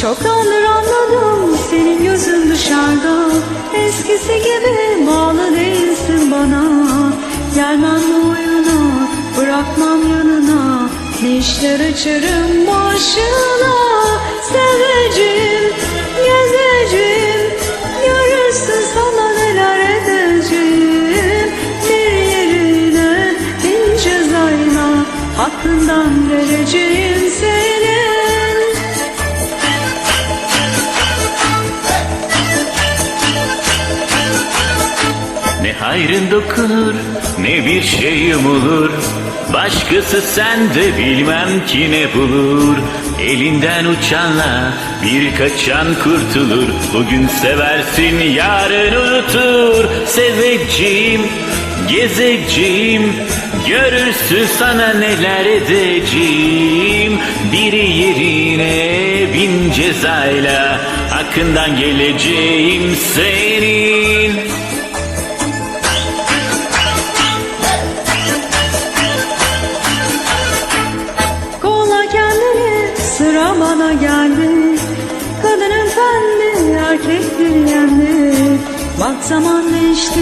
Çoktandır anladım senin gözün dışarıda. Eskisi gibi bağlı değilsin bana. Gelmem bu oyuna bırakmam yanına. Ne işler açarım başına? Seveceğim, gezeceğim. Görürsün sana neler edeceğim. Bir yerine bin cezayla Hakkından vereceğim hayrın dokunur ne bir şeyim olur. Başkası sende bilmem ki ne bulur. Elinden uçanla bir kaçan kurtulur. Bugün seversin yarın unutur. Seveceğim, gezeceğim Görürsün sana neler edeceğim. Biri yerine bin cezayla Hakkından geleceğim senin sıra bana geldi. Kadın efendi erkekleri yendi Bak zaman değişti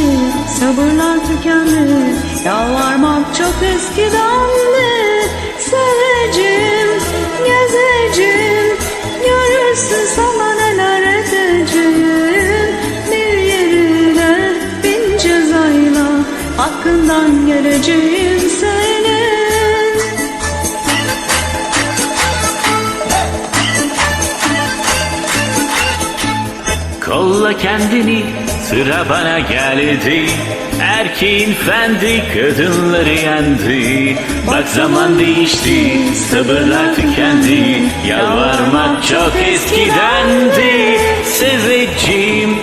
sabırlar tükendi. Yalvarmak çok eskidendi Seveceğim gezeceğim Görürsün sana neler edeceğim. Bir yerine bin cezayla Hakkından geleceğim Kolla kendini sıra bana geldi. Erkeğin fendi kadınları yendi. Bak zaman değişti sabırlar tükendi. Yalvarmak çok eskidendi. Seveceğim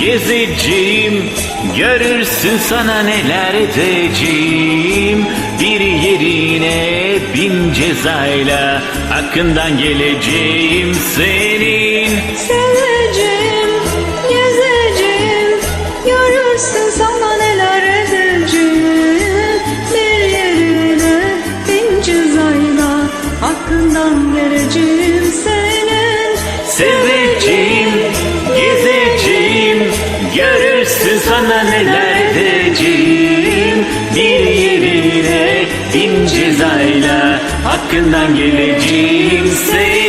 gezeceğim. Görürsün sana neler edeceğim. Bir yerine bin cezayla Hakkından geleceğim görürsün sana neler edeceğim. Bir yerine bin cezayla hakkından vereceğim senin. Seveceğim, gezeceğim, görürsün sana neler edeceğim. Bir yerine bin cezayla hakkından geleceğim senin.